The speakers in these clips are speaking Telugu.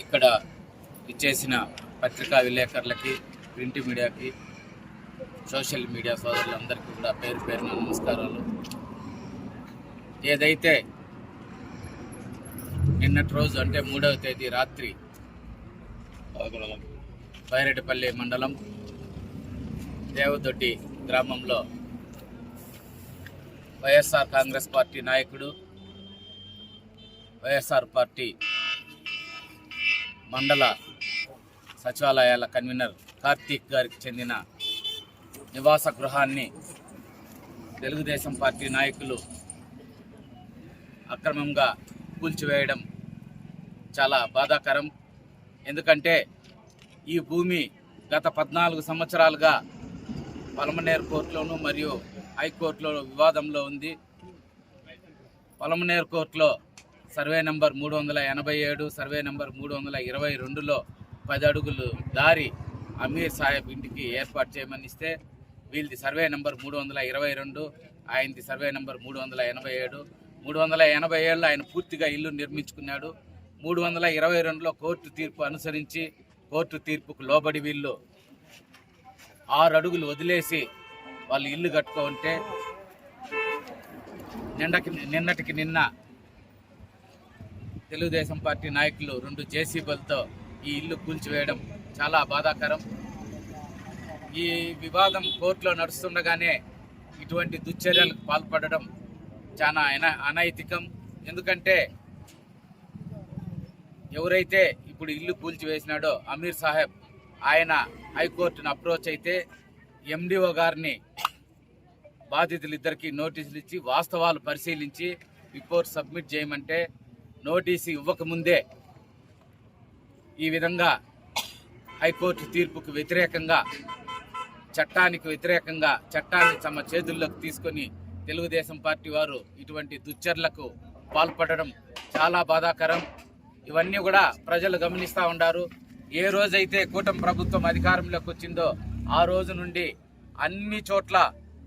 ఇక్కడ ఇచ్చేసిన పత్రికా విలేకరులకి ప్రింట్ మీడియాకి సోషల్ మీడియా సోదరులందరికీ కూడా పేరు పేరున నమస్కారాలు. ఏదైతే నిన్నటి రోజు అంటే మూడవ తేదీ రాత్రి బైరెడ్డిపల్లి మండలం దేవదొడ్డి గ్రామంలో వైఎస్ఆర్ కాంగ్రెస్ పార్టీ నాయకుడు వైఎస్ఆర్ పార్టీ మండల సచివాలయాల కన్వీనర్ కార్తీక్ గారికి చెందిన నివాస గృహాన్ని తెలుగుదేశం పార్టీ నాయకులు అక్రమంగా కూల్చివేయడం చాలా బాధాకరం. ఎందుకంటే ఈ భూమి గత పద్నాలుగు సంవత్సరాలుగా పలమనేరు కోర్టులోను మరియు హైకోర్టులో వివాదంలో ఉంది. పలమనేరు కోర్టులో సర్వే నెంబర్ మూడు వందల ఎనభై ఏడు సర్వే నెంబర్ మూడు వందల ఇరవై రెండులో పది అడుగులు దారి అమీర్ సాహెబ్ ఇంటికి ఏర్పాటు చేయమని ఇస్తే వీళ్ళది సర్వే నెంబర్ మూడు వందల ఇరవై రెండు ఆయనది సర్వే నెంబర్ మూడు వందల ఎనభై ఏడు. మూడు వందల ఎనభై ఏళ్ళు ఆయన పూర్తిగా ఇల్లు నిర్మించుకున్నాడు. మూడు వందల ఇరవై రెండులో కోర్టు తీర్పు అనుసరించి కోర్టు తీర్పుకు లోబడి వీళ్ళు ఆరు అడుగులు వదిలేసి వాళ్ళు ఇల్లు కట్టుకుంటే నిన్నకి నిన్నటికి నిన్న తెలుగుదేశం పార్టీ నాయకులు రెండు జేసీబులతో ఈ ఇల్లు కూల్చివేయడం చాలా బాధాకరం. ఈ వివాదం కోర్టులో నడుస్తుండగానే ఇటువంటి దుశ్చర్యలకు పాల్పడడం చాలా అనైతికం. ఎందుకంటే ఎవరైతే ఇప్పుడు ఇల్లు కూల్చివేసినాడో అమీర్ సాహెబ్ ఆయన హైకోర్టును అప్రోచ్ అయితే ఎండిఓ గారిని బాధితులు ఇద్దరికి నోటీసులు ఇచ్చి వాస్తవాలు పరిశీలించి రిపోర్ట్ సబ్మిట్ చేయమంటే నోటీసు ఇవ్వకముందే ఈ విధంగా హైకోర్టు తీర్పుకు వ్యతిరేకంగా చట్టానికి వ్యతిరేకంగా చట్టాన్ని తమ చేతుల్లోకి తీసుకొని తెలుగుదేశం పార్టీ వారు ఇటువంటి దుశ్చర్లకు పాల్పడడం చాలా బాధాకరం. ఇవన్నీ కూడా ప్రజలు గమనిస్తూ ఉండారు. ఏ రోజైతే కూటమి ప్రభుత్వం అధికారంలోకి వచ్చిందో ఆ రోజు నుండి అన్ని చోట్ల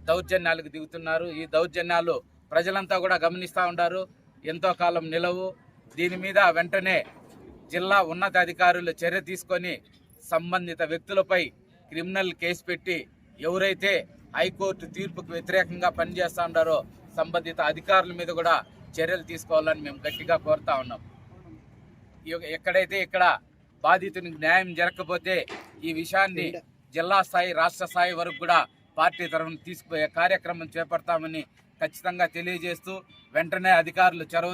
దౌర్జన్యాలకు దిగుతున్నారు. ఈ దౌర్జన్యాలు ప్రజలంతా కూడా గమనిస్తూ ఉంటారు ఎంతో కాలం నిలవు. దీని మీద వెంటనే జిల్లా ఉన్నతాధికారులు చర్య తీసుకొని సంబంధిత వ్యక్తులపై క్రిమినల్ కేసు పెట్టి ఎవరైతే హైకోర్టు తీర్పుకు వ్యతిరేకంగా పనిచేస్తూ ఉన్నారో సంబంధిత అధికారుల మీద కూడా చర్యలు తీసుకోవాలని మేము గట్టిగా కోరుతా ఉన్నాం. ఎక్కడైతే ఇక్కడ బాధితునికి న్యాయం జరగకపోతే ఈ విషయాన్ని జిల్లా స్థాయి రాష్ట్ర స్థాయి వరకు కూడా పార్టీ తరఫున తీసుకుపోయే కార్యక్రమం చేపడతామని ఖచ్చితంగా తెలియజేస్తూ వెంటనే అధికారులు చొరవ